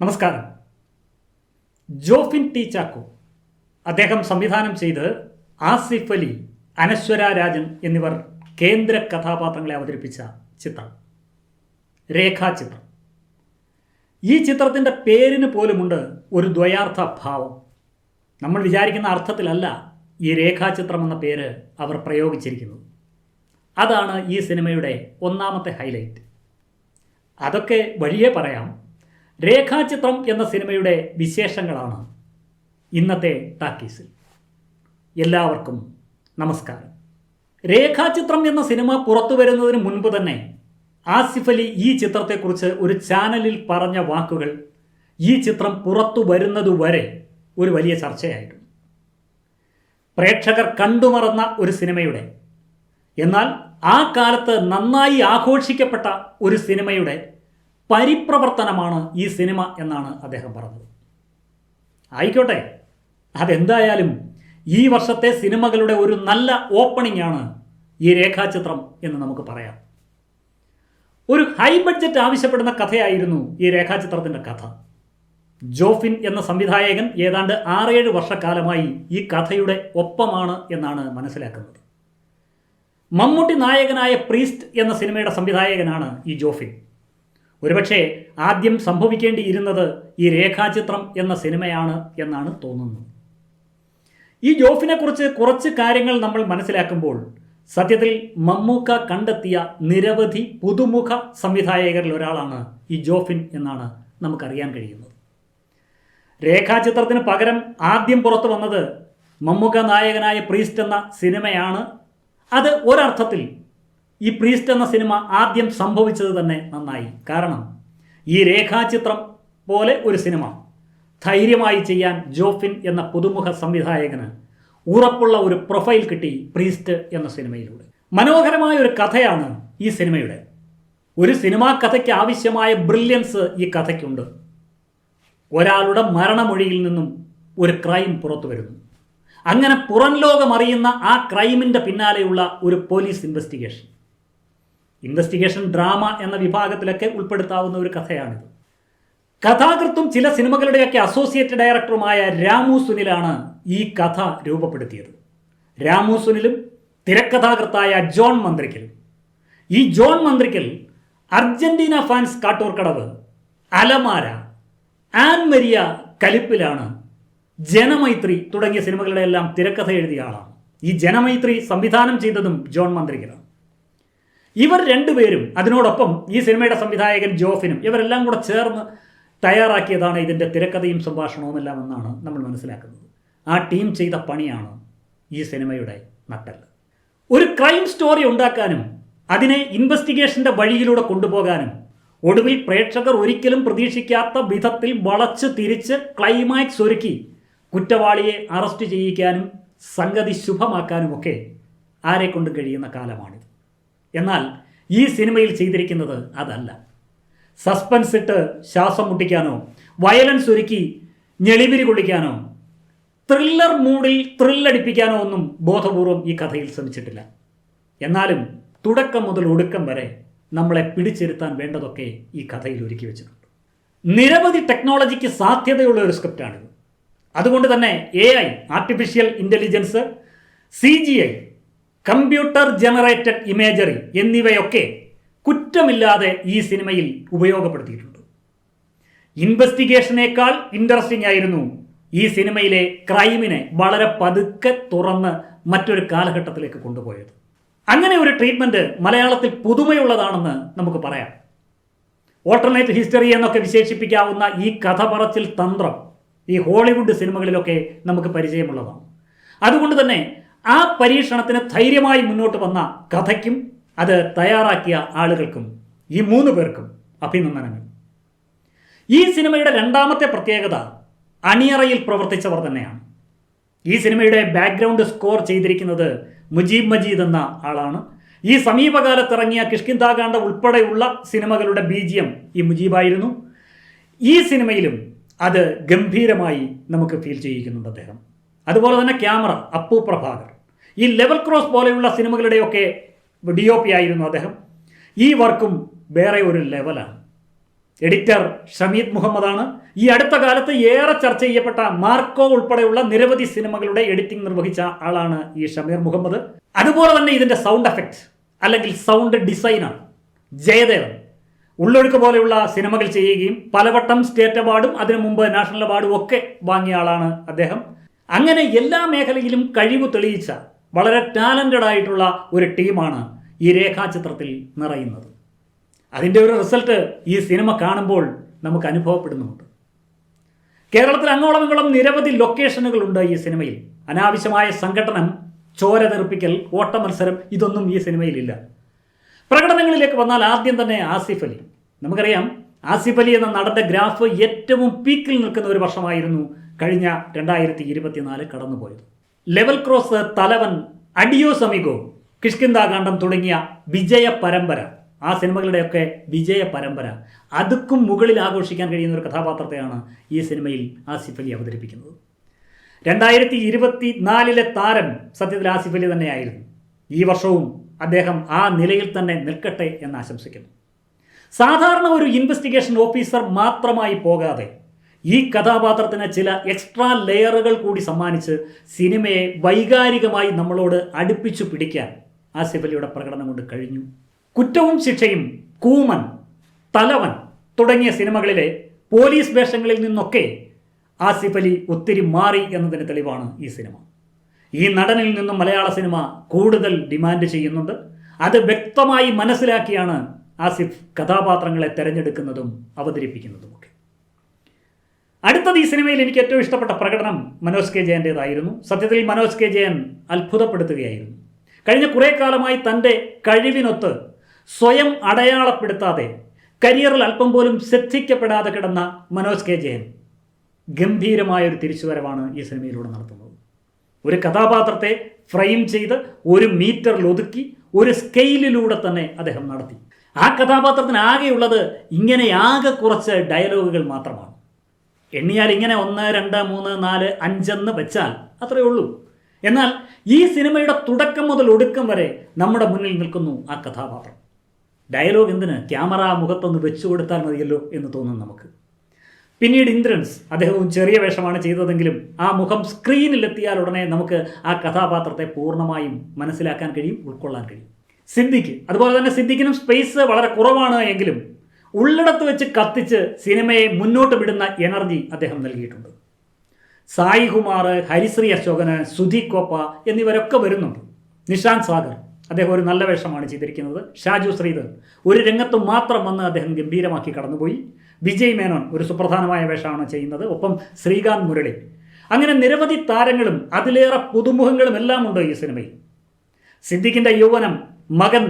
നമസ്കാരം. ജോഫിൻ ടി ചാക്കോ. അദ്ദേഹം സംവിധാനം ചെയ്ത് ആസിഫ് അലി അനശ്വര രാജൻ എന്നിവർ കേന്ദ്ര കഥാപാത്രങ്ങളെ അവതരിപ്പിച്ച ചിത്രം. രേഖാചിത്രം ഈ ചിത്രത്തിന്റെ പേരിന് പോലുമുണ്ട് ഒരു ദ്വയാർത്ഥ ഭാവം. നമ്മൾ വിചാരിക്കുന്ന അർത്ഥത്തിലല്ല ഈ രേഖാചിത്രം എന്ന പേര് അവർ പ്രയോഗിച്ചിരിക്കുന്നത്. അതാണ് ഈ സിനിമയുടെ ഒന്നാമത്തെ ഹൈലൈറ്റ്. അതൊക്കെ വഴിയേ പറയാം. രേഖാചിത്രം എന്ന സിനിമയുടെ വിശേഷങ്ങളാണ് ഇന്നത്തെ ടാക്കീസിൽ. എല്ലാവർക്കും നമസ്കാരം. രേഖാചിത്രം എന്ന സിനിമ പുറത്തു വരുന്നതിന് മുൻപ് തന്നെ ആസിഫ് അലി ഈ ചിത്രത്തെക്കുറിച്ച് ഒരു ചാനലിൽ പറഞ്ഞ വാക്കുകൾ ഈ ചിത്രം പുറത്തു വരുന്നതുവരെ ഒരു വലിയ ചർച്ചയായിരുന്നു പ്രേക്ഷകർ കണ്ടുമറന്ന ഒരു സിനിമയുടെ എന്നാൽ ആ കാലത്ത് നന്നായി ആഘോഷിക്കപ്പെട്ട ഒരു സിനിമയുടെ പരിപ്രവർത്തനമാണ് ഈ സിനിമ എന്നാണ് അദ്ദേഹം പറഞ്ഞത്. ആയിക്കോട്ടെ അതെന്തായാലും ഈ വർഷത്തെ സിനിമകളുടെ ഒരു നല്ല ഓപ്പണിംഗ് ആണ് ഈ രേഖാചിത്രം എന്ന് നമുക്ക് പറയാം. ഒരു ഹൈ ബഡ്ജറ്റ് ആവശ്യപ്പെടുന്ന കഥയായിരുന്നു ഈ രേഖാചിത്രത്തിന്റെ കഥ. ജോഫിൻ എന്ന സംവിധായകൻ ഏതാണ്ട് ആറേഴ് വർഷക്കാലമായി ഈ കഥയുടെ ഒപ്പമാണ് എന്നാണ് മനസ്സിലാക്കുന്നത്. മമ്മൂട്ടി നായകനായ പ്രീസ്റ്റ് എന്ന സിനിമയുടെ സംവിധായകനാണ് ഈ ജോഫിൻ. ഒരുപക്ഷെ ആദ്യം സംഭവിക്കേണ്ടിയിരുന്നത് ഈ രേഖാചിത്രം എന്ന സിനിമയാണ് എന്നാണ് തോന്നുന്നത്. ഈ ജോഫിനെക്കുറിച്ച് കുറച്ച് കാര്യങ്ങൾ നമ്മൾ മനസ്സിലാക്കുമ്പോൾ സത്യത്തിൽ മമ്മൂക്ക കണ്ടെത്തിയ നിരവധി പുതുമുഖ സംവിധായകരിൽ ഒരാളാണ് ഈ ജോഫിൻ എന്നാണ് നമുക്കറിയാൻ കഴിയുന്നത്. രേഖാചിത്രത്തിന് പകരം ആദ്യം പുറത്തു വന്നത് മമ്മൂക്ക നായകനായ പ്രീസ്റ്റ് എന്ന സിനിമയാണ്. അത് ഒരർത്ഥത്തിൽ ഈ പ്രീസ്റ്റ് എന്ന സിനിമ ആദ്യം സംഭവിച്ചത് തന്നെ നന്നായി. കാരണം ഈ രേഖാചിത്രം പോലെ ഒരു സിനിമ ധൈര്യമായി ചെയ്യാൻ ജോഫിൻ എന്ന പുതുമുഖ സംവിധായകന് ഉറപ്പുള്ള ഒരു പ്രൊഫൈൽ കിട്ടി പ്രീസ്റ്റ് എന്ന സിനിമയിലൂടെ. മനോഹരമായ ഒരു കഥയാണ് ഈ സിനിമയുടെ. ഒരു സിനിമാ കഥയ്ക്ക് ആവശ്യമായ ബ്രില്യൻസ് ഈ കഥയ്ക്കുണ്ട്. ഒരാളുടെ മരണമൊഴിയിൽ നിന്നും ഒരു ക്രൈം പുറത്തു വരുന്നു. അങ്ങനെ പുറം അറിയുന്ന ആ ക്രൈമിന്റെ പിന്നാലെയുള്ള ഒരു പോലീസ് ഇൻവെസ്റ്റിഗേഷൻ. ഇൻവെസ്റ്റിഗേഷൻ ഡ്രാമ എന്ന വിഭാഗത്തിലൊക്കെ ഉൾപ്പെടുത്താവുന്ന ഒരു കഥയാണിത്. കഥാകൃത്തും ചില സിനിമകളുടെയൊക്കെ അസോസിയേറ്റ് ഡയറക്ടറുമായ രാമു സുനിലാണ് ഈ കഥ രൂപപ്പെടുത്തിയത്. രാമു സുനിലും തിരക്കഥാകൃത്തായ ജോൺ മന്ത്രിക്കലും. ഈ John Manthrikkal Argentina fans Kattoorkadavu Alamara Ann Maria കലിപ്പിലാണ് Janamaithri തുടങ്ങിയ സിനിമകളുടെ എല്ലാം തിരക്കഥ എഴുതിയ ആളാണ്. ഈ ജനമൈത്രി സംവിധാനം ചെയ്തതും ജോൺ മന്ത്രിക്കലാണ്. ഇവർ രണ്ടുപേരും അതിനോടൊപ്പം ഈ സിനിമയുടെ സംവിധായകൻ ജോഫിനും ഇവരെല്ലാം കൂടെ ചേർന്ന് തയ്യാറാക്കിയതാണ് ഇതിന്റെ തിരക്കഥയും സംഭാഷണവും എല്ലാം എന്നാണ് നമ്മൾ മനസ്സിലാക്കുന്നത്. ആ ടീം ചെയ്ത പണിയാണ് ഈ സിനിമയുടെ നട്ടൽ ഒരു ക്രൈം സ്റ്റോറി ഉണ്ടാക്കാനും അതിനെ ഇൻവെസ്റ്റിഗേഷന്റെ വഴിയിലൂടെ കൊണ്ടുപോകാനും ഒടുവിൽ പ്രേക്ഷകർ ഒരിക്കലും പ്രതീക്ഷിക്കാത്ത വിധത്തിൽ വളച്ച് തിരിച്ച് ക്ലൈമാക്സ് ഒരുക്കി കുറ്റവാളിയെ അറസ്റ്റ് ചെയ്യിക്കാനും സംഗതി ശുഭമാക്കാനുമൊക്കെ ആരെ കഴിയുന്ന കാലമാണിത്. എന്നാൽ ഈ സിനിമയിൽ ചെയ്തിരിക്കുന്നത് അതല്ല. സസ്പെൻസ് ഇട്ട് ശ്വാസം മുട്ടിക്കാനോ വയലൻസ് ഒരുക്കി ഞെളിവിരി കൊള്ളിക്കാനോ ത്രില്ലർ മൂഡിൽ ത്രില്ലടിപ്പിക്കാനോ ഒന്നും ബോധപൂർവം ഈ കഥയിൽ ശ്രമിച്ചിട്ടില്ല. എന്നാലും തുടക്കം മുതൽ ഒടുക്കം വരെ നമ്മളെ പിടിച്ചിരുത്താൻ വേണ്ടതൊക്കെ ഈ കഥയിൽ ഒരുക്കി വെച്ചിട്ടുണ്ട്. നിരവധി ടെക്നോളജിക്ക് സാധ്യതയുള്ള ഒരു സ്ക്രിപ്റ്റാണിത്. അതുകൊണ്ട് തന്നെ A I artificial intelligence C G I computer generated imagery എന്നിവയൊക്കെ കുറ്റമില്ലാതെ ഈ സിനിമയിൽ ഉപയോഗപ്പെടുത്തിയിട്ടുണ്ട്. ഇൻവെസ്റ്റിഗേഷനേക്കാൾ ഇൻട്രസ്റ്റിംഗ് ആയിരുന്നു ഈ സിനിമയിലെ ക്രൈമിനെ വളരെ പതുക്കെ തുറന്ന് മറ്റൊരു കാലഘട്ടത്തിലേക്ക് കൊണ്ടുപോയത്. അങ്ങനെ ഒരു ട്രീറ്റ്മെന്റ് മലയാളത്തിൽ പുതുമയുള്ളതാണെന്ന് നമുക്ക് പറയാം. ഓൾട്ടർനേറ്റ് ഹിസ്റ്ററി എന്നൊക്കെ വിശേഷിപ്പിക്കാവുന്ന ഈ കഥ പറച്ചിൽ തന്ത്രം ഈ ഹോളിവുഡ് സിനിമകളിലൊക്കെ നമുക്ക് പരിചയമുള്ളതാണ്. അതുകൊണ്ട് തന്നെ ആ പരീക്ഷണത്തിന് ധൈര്യമായി മുന്നോട്ട് വന്ന കഥയ്ക്കും അത് തയ്യാറാക്കിയ ആളുകൾക്കും ഈ മൂന്ന് പേർക്കും അഭിനന്ദനങ്ങൾ. ഈ സിനിമയുടെ രണ്ടാമത്തെ പ്രത്യേകത അണിയറയിൽ പ്രവർത്തിച്ചവർ തന്നെയാണ്. ഈ സിനിമയുടെ ബാക്ക്ഗ്രൗണ്ട് സ്കോർ ചെയ്തിരിക്കുന്നത് മുജീബ് മജീദ് എന്ന ആളാണ്. ഈ സമീപകാലത്ത് ഇറങ്ങിയ കിഷ്കിന്താകാണ്ട ഉൾപ്പെടെയുള്ള സിനിമകളുടെ ബീജിയം ഈ മുജീബായിരുന്നു. ഈ സിനിമയിലും അത് ഗംഭീരമായി നമുക്ക് ഫീൽ ചെയ്യിക്കുന്നുണ്ട് അദ്ദേഹം. അതുപോലെ തന്നെ ക്യാമറ അപ്പു പ്രഭാകർ. ഈ ലെവൽ ക്രോസ് പോലെയുള്ള സിനിമകളുടെയൊക്കെ ഡി ഒ പി ആയിരുന്നു അദ്ദേഹം. ഈ വർക്കും വേറെ ഒരു ലെവലാണ്. എഡിറ്റർ ഷമീദ് മുഹമ്മദാണ്. ഈ അടുത്ത കാലത്ത് ഏറെ ചർച്ച ചെയ്യപ്പെട്ട മാർക്കോ ഉൾപ്പെടെയുള്ള നിരവധി സിനിമകളുടെ എഡിറ്റിംഗ് നിർവഹിച്ച ആളാണ് ഈ ഷമീർ മുഹമ്മദ്. അതുപോലെ തന്നെ ഇതിന്റെ സൗണ്ട് എഫക്റ്റ് അല്ലെങ്കിൽ സൗണ്ട് ഡിസൈനാണ് ജയദേവൻ. ഉള്ളൊഴുക്ക് പോലെയുള്ള സിനിമകൾ ചെയ്യുകയും പലവട്ടം സ്റ്റേറ്റ് അവാർഡും അതിനു മുമ്പ് നാഷണൽ അവാർഡും ഒക്കെ വാങ്ങിയ ആളാണ് അദ്ദേഹം. അങ്ങനെ എല്ലാ മേഖലയിലും കഴിവ് തെളിയിച്ച വളരെ ടാലന്റഡ് ആയിട്ടുള്ള ഒരു ടീമാണ് ഈ രേഖാചിത്രത്തിൽ നിറയുന്നത്. അതിന്റെ ഒരു റിസൾട്ട് ഈ സിനിമ കാണുമ്പോൾ നമുക്ക് അനുഭവപ്പെടുന്നുണ്ട് കേരളത്തിൽ അങ്ങോളം ഇങ്ങോളം നിരവധി ലൊക്കേഷനുകളുണ്ട് ഈ സിനിമയിൽ. അനാവശ്യമായ സംഘടനം ചോര തെറിപ്പിക്കൽ ഓട്ടമത്സരം ഇതൊന്നും ഈ സിനിമയിലില്ല. പ്രകടനങ്ങളിലേക്ക് വന്നാൽ ആദ്യം തന്നെ ആസിഫ് അലി. നമുക്കറിയാം ആസിഫ് അലി എന്ന നടന്റെ ഗ്രാഫ് ഏറ്റവും പീക്കിൽ നിൽക്കുന്ന ഒരു വർഷമായിരുന്നു കഴിഞ്ഞ രണ്ടായിരത്തി ഇരുപത്തിനാല് കടന്നുപോയത്. ലെവൽ ക്രോസ് തലവൻ അഡിയോ സമീഗോ കിഷ്കിന്താകാന്ഡം തുടങ്ങിയ വിജയ പരമ്പര. ആ സിനിമകളുടെയൊക്കെ വിജയ പരമ്പര. അതുക്കും മുകളിൽ ആഘോഷിക്കാൻ കഴിയുന്ന ഒരു കഥാപാത്രത്തെയാണ് ഈ സിനിമയിൽ ആസിഫ് അലി അവതരിപ്പിക്കുന്നത്. രണ്ടായിരത്തി ഇരുപത്തി നാലിലെ താരം സത്യത്തിൽ ആസിഫ് അലി തന്നെയായിരുന്നു. ഈ വർഷവും അദ്ദേഹം ആ നിലയിൽ തന്നെ നിൽക്കട്ടെ എന്ന് ആശംസിക്കുന്നു. സാധാരണ ഒരു ഇൻവെസ്റ്റിഗേഷൻ ഓഫീസർ മാത്രമായി പോകാതെ ഈ കഥാപാത്രത്തിന് ചില എക്സ്ട്രാ ലെയറുകൾ കൂടി സമ്മാനിച്ച് സിനിമയെ വൈകാരികമായി നമ്മളോട് അടുപ്പിച്ചു പിടിക്കാൻ ആസിഫ് അലിയുടെ പ്രകടനം കൊണ്ട് കഴിഞ്ഞു. കുറ്റവും ശിക്ഷയും കൂമൻ തലവൻ തുടങ്ങിയ സിനിമകളിലെ പോലീസ് വേഷങ്ങളിൽ നിന്നൊക്കെ ആസിഫ് ഒത്തിരി മാറി എന്നതിന് തെളിവാണ് ഈ സിനിമ. ഈ നടനിൽ നിന്നും മലയാള സിനിമ കൂടുതൽ ഡിമാൻഡ് ചെയ്യുന്നുണ്ട്. അത് വ്യക്തമായി മനസ്സിലാക്കിയാണ് ആസിഫ് കഥാപാത്രങ്ങളെ തിരഞ്ഞെടുക്കുന്നതും അവതരിപ്പിക്കുന്നതുമൊക്കെ. അടുത്തത് ഈ സിനിമയിൽ എനിക്ക് ഏറ്റവും ഇഷ്ടപ്പെട്ട പ്രകടനം മനോജ് കെ ജയന്റേതായിരുന്നു സത്യത്തിൽ മനോജ് കെ ജയൻ അത്ഭുതപ്പെടുത്തുകയായിരുന്നു. കഴിഞ്ഞ കുറേ കാലമായി തന്റെ കഴിവിനൊത്ത് സ്വയം അടയാളപ്പെടുത്താതെ കരിയറിൽ അല്പം പോലും ശ്രദ്ധിക്കപ്പെടാതെ കിടന്ന മനോജ് കെ ജയൻ ഗംഭീരമായ ഒരു തിരിച്ചുവരവാണ് ഈ സിനിമയിലൂടെ നടത്തുന്നത്. ഒരു കഥാപാത്രത്തെ ഫ്രെയിം ചെയ്ത് ഒരു മീറ്ററിൽ ഒതുക്കി ഒരു സ്കെയിലിലൂടെ തന്നെ അദ്ദേഹം നടത്തി. ആ കഥാപാത്രത്തിന് ആകെയുള്ളത് ഇങ്ങനെ ആകെ കുറച്ച് ഡയലോഗുകൾ മാത്രമാണ്. എണ്ണിയാൽ ഇങ്ങനെ ഒന്ന് രണ്ട് മൂന്ന് നാല് അഞ്ചെന്ന് വെച്ചാൽ അത്രയേ ഉള്ളൂ. എന്നാൽ ഈ സിനിമയുടെ തുടക്കം മുതൽ ഒടുക്കം വരെ നമ്മുടെ മുന്നിൽ നിൽക്കുന്നു ആ കഥാപാത്രം. ഡയലോഗ് എന്തിന്? ക്യാമറ മുഖത്തൊന്ന് വെച്ചു കൊടുത്താൽ മതിയല്ലോ എന്ന് തോന്നുന്നു നമുക്ക്. പിന്നീട് ഇന്ദ്രൻസ് അദ്ദേഹവും ചെറിയ വേഷമാണ് ചെയ്തതെങ്കിലും ആ മുഖം സ്ക്രീനിലെത്തിയാൽ ഉടനെ നമുക്ക് ആ കഥാപാത്രത്തെ പൂർണമായും മനസ്സിലാക്കാൻ കഴിയും ഉൾക്കൊള്ളാൻ കഴിയും. സിദ്ദിഖ് അതുപോലെ തന്നെ സിദ്ദിഖിനും സ്പേസ് വളരെ കുറവാണ് എങ്കിലും ഉള്ളിടത്ത് വെച്ച് കത്തിച്ച് സിനിമയെ മുന്നോട്ട് വിടുന്ന എനർജി അദ്ദേഹം നൽകിയിട്ടുണ്ട്. സായി കുമാർ ഹരിശ്രീ അശോകന് സുധി കോപ്പ എന്നിവരൊക്കെ വരുന്നുണ്ട്. നിഷാന്ത് സാഗർ അദ്ദേഹം ഒരു നല്ല വേഷമാണ് ചെയ്തിരിക്കുന്നത്. ഷാജു ശ്രീധർ ഒരു രംഗത്ത് മാത്രം വന്ന് അദ്ദേഹം ഗംഭീരമാക്കി കടന്നുപോയി. വിജയ് മേനോൻ ഒരു സുപ്രധാനമായ വേഷമാണ് ചെയ്യുന്നത്. ഒപ്പം ശ്രീകാന്ത് മുരളി. അങ്ങനെ നിരവധി താരങ്ങളും അതിലേറെ പുതുമുഖങ്ങളും എല്ലാം ഉണ്ട് ഈ സിനിമയിൽ. സിദ്ദിഖിന്റെ യൗവനം മകൻ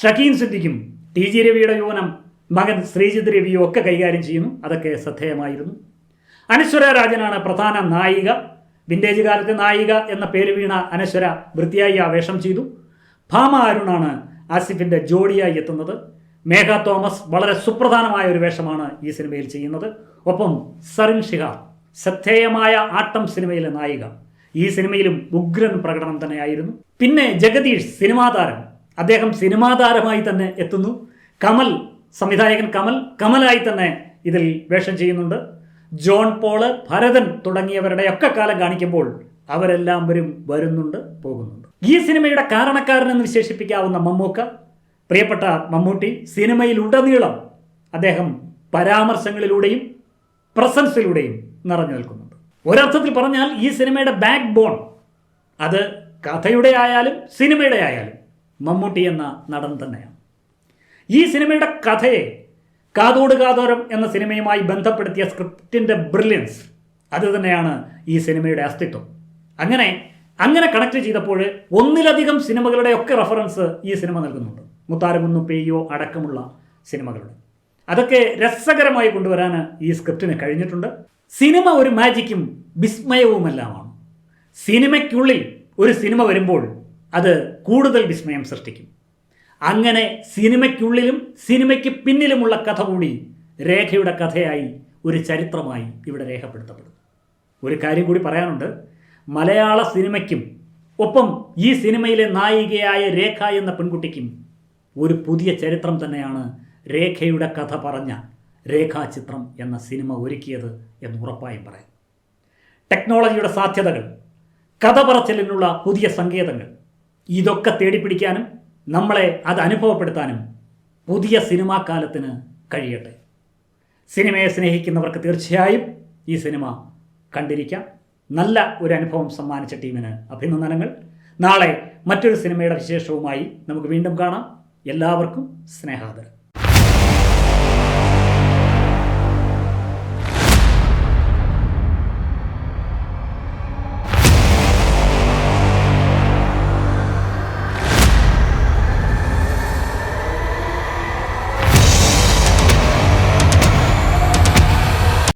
ഷക്കീൻ സിദ്ദിഖും ടി ജി രവിയുടെ യൗവനം മകൻ ശ്രീജിത് രവിയും ഒക്കെ കൈകാര്യം ചെയ്യുന്നു. അതൊക്കെ ശ്രദ്ധേയമായിരുന്നു. അനശ്വര രാജനാണ് പ്രധാന നായിക. വിന്റേജ് കാലത്തെ നായിക എന്ന പേര് വീണ അനശ്വര വൃത്തിയായി ആ വേഷം ചെയ്തു. ഭാമ അരുണാണ് ആസിഫിന്റെ ജോഡിയായി എത്തുന്നത്. മേഘ തോമസ് വളരെ സുപ്രധാനമായ ഒരു വേഷമാണ് ഈ സിനിമയിൽ ചെയ്യുന്നത്. ഒപ്പം സറിൻ ഷിഹ ശ്രദ്ധേയമായ ആട്ടം സിനിമയിലെ നായിക. ഈ സിനിമയിലും ഉഗ്രൻ പ്രകടനം തന്നെയായിരുന്നു. പിന്നെ ജഗദീഷ് സിനിമാതാരം. അദ്ദേഹം സിനിമാതാരമായി തന്നെ എത്തുന്നു. കമൽ സംവിധായകൻ കമൽ കമലായി തന്നെ ഇതിൽ വേഷം ചെയ്യുന്നുണ്ട്. ജോൺ പോൾ ഭരതൻ തുടങ്ങിയവരുടെയൊക്കെ കാലം കാണിക്കുമ്പോൾ അവരെല്ലാം വരും വരുന്നുണ്ട് പോകുന്നുണ്ട്. ഈ സിനിമയുടെ കാരണക്കാരനെന്ന് വിശേഷിപ്പിക്കാവുന്ന മമ്മൂക്ക പ്രിയപ്പെട്ട മമ്മൂട്ടി സിനിമയിൽ ഉടനീളം അദ്ദേഹം പരാമർശങ്ങളിലൂടെയും പ്രസൻസിലൂടെയും നിറഞ്ഞു നിൽക്കുന്നുണ്ട്. ഒരർത്ഥത്തിൽ പറഞ്ഞാൽ ഈ സിനിമയുടെ ബാക്ക് ബോൺ അത് കഥയുടെ ആയാലും സിനിമയുടെ ആയാലും മമ്മൂട്ടി എന്ന നടൻ തന്നെയാണ്. ഈ സിനിമയുടെ കഥയെ കാതോട് കാതോരം എന്ന സിനിമയുമായി ബന്ധപ്പെടുത്തിയ സ്ക്രിപ്റ്റിന്റെ ബ്രില്യൻസ് അത് തന്നെയാണ് ഈ സിനിമയുടെ അസ്തിത്വം. അങ്ങനെ അങ്ങനെ കണക്ട് ചെയ്തപ്പോൾ ഒന്നിലധികം സിനിമകളുടെ ഒക്കെ റെഫറൻസ് ഈ സിനിമ നൽകുന്നുണ്ട്. മുത്താരമുന്നു പെയ്യോ അടക്കമുള്ള സിനിമകളുടെ അതൊക്കെ രസകരമായി കൊണ്ടുവരാൻ ഈ സ്ക്രിപ്റ്റിന് കഴിഞ്ഞിട്ടുണ്ട്. സിനിമ ഒരു മാജിക്കും വിസ്മയവുമെല്ലാമാണ്. സിനിമയ്ക്കുള്ളിൽ ഒരു സിനിമ വരുമ്പോൾ അത് കൂടുതൽ വിസ്മയം സൃഷ്ടിക്കും. അങ്ങനെ സിനിമയ്ക്കുള്ളിലും സിനിമയ്ക്ക് പിന്നിലുമുള്ള കഥ കൂടി രേഖയുടെ കഥയായി ഒരു ചരിത്രമായി ഇവിടെ രേഖപ്പെടുത്തപ്പെടും ഒരു കാര്യം കൂടി പറയാനുണ്ട്. മലയാള സിനിമയ്ക്കും ഒപ്പം ഈ സിനിമയിലെ നായികയായ രേഖ എന്ന പെൺകുട്ടിക്കും ഒരു പുതിയ ചരിത്രം തന്നെയാണ് രേഖയുടെ കഥ പറഞ്ഞ രേഖാചിത്രം എന്ന സിനിമ ഒരുക്കിയത് എന്ന് ഉറപ്പായും പറയാം. ടെക്നോളജിയുടെ സാധ്യതകൾ കഥ പറച്ചിലിനുള്ള പുതിയ സങ്കേതങ്ങൾ ഇതൊക്കെ തേടിപ്പിടിക്കാനും നമ്മളെ അത് അനുഭവപ്പെടുത്താനും പുതിയ സിനിമാ കാലത്തിന് കഴിയട്ടെ. സിനിമയെ സ്നേഹിക്കുന്നവർക്ക് തീർച്ചയായും ഈ സിനിമ കണ്ടിരിക്കാം. നല്ല ഒരു അനുഭവം സമ്മാനിച്ച ടീമിന് അഭിനന്ദനങ്ങൾ. നാളെ മറ്റൊരു സിനിമയുടെ വിശേഷവുമായി നമുക്ക് വീണ്ടും കാണാം. എല്ലാവർക്കും സ്നേഹാദരം.